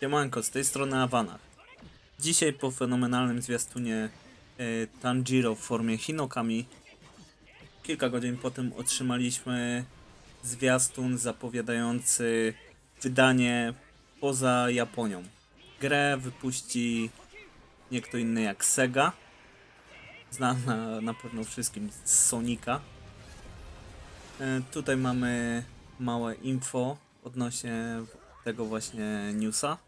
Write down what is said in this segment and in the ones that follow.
Siemanko, z tej strony Avanach. Dzisiaj po fenomenalnym zwiastunie e, Tanjiro w formie Hinokami kilka godzin potem otrzymaliśmy zwiastun zapowiadający wydanie poza Japonią. Grę wypuści nie kto inny jak Sega, znana na pewno wszystkim z Sonika. E, Tutaj mamy małe info odnośnie tego właśnie newsa.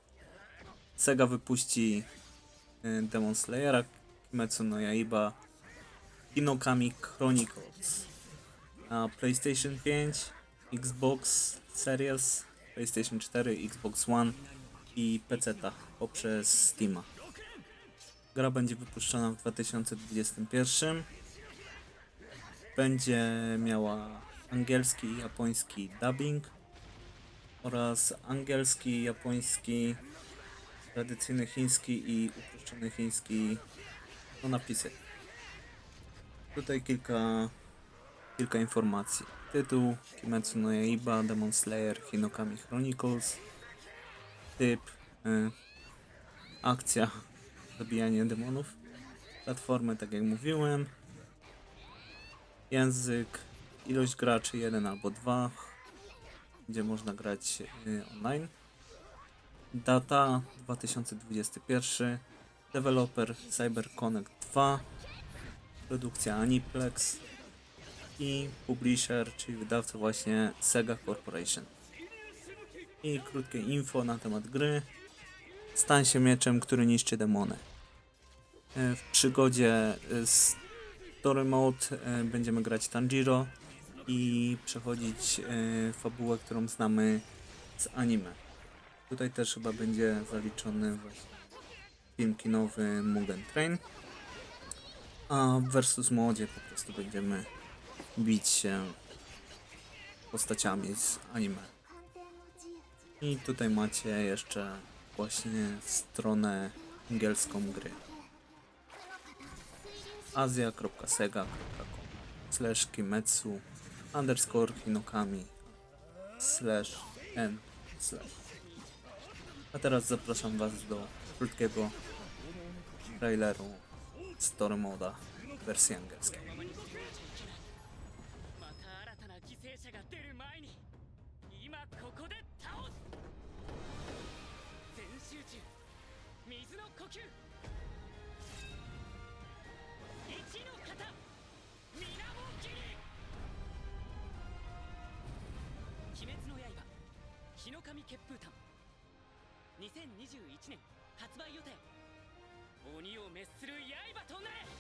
Sega wypuści y, Demon Slayera, Kimetsu no Yaiba, Inokami Chronicles na PlayStation 5, Xbox Series, PlayStation 4, Xbox One i PC poprzez Steama. Gra będzie wypuszczona w 2021. Będzie miała angielski i japoński dubbing oraz angielski, japoński, tradycyjny chiński i uproszczony chiński no napisy. Tutaj kilka, kilka informacji. Tytuł Kimetsu no Yaiba, Demon Slayer, Hinokami Chronicles. Typ, y, akcja, zabijanie demonów. Platformy, tak jak mówiłem. Język, ilość graczy 1 albo 2, gdzie można grać y, online. Data 2021. Developer CyberConnect 2. Produkcja Aniplex. I publisher, czyli wydawca właśnie Sega Corporation. I krótkie info na temat gry. Stań się mieczem, który niszczy demony. Y, W przygodzie y, Story Mode będziemy grać Tanjiro i przechodzić e, fabułę, którą znamy z anime. Tutaj też chyba będzie zaliczony właśnie film kinowy Mugen Train. A Versus Modzie po prostu będziemy bić się postaciami z anime. I tutaj macie jeszcze właśnie stronę angielską gry. azja.sega.com slash kimetsu underscore hinokami slash n slash. A teraz zapraszam was do krótkiego traileru Story Moda wersji angielskiej の神血風2021年発売予定。鬼を滅する刃となれ！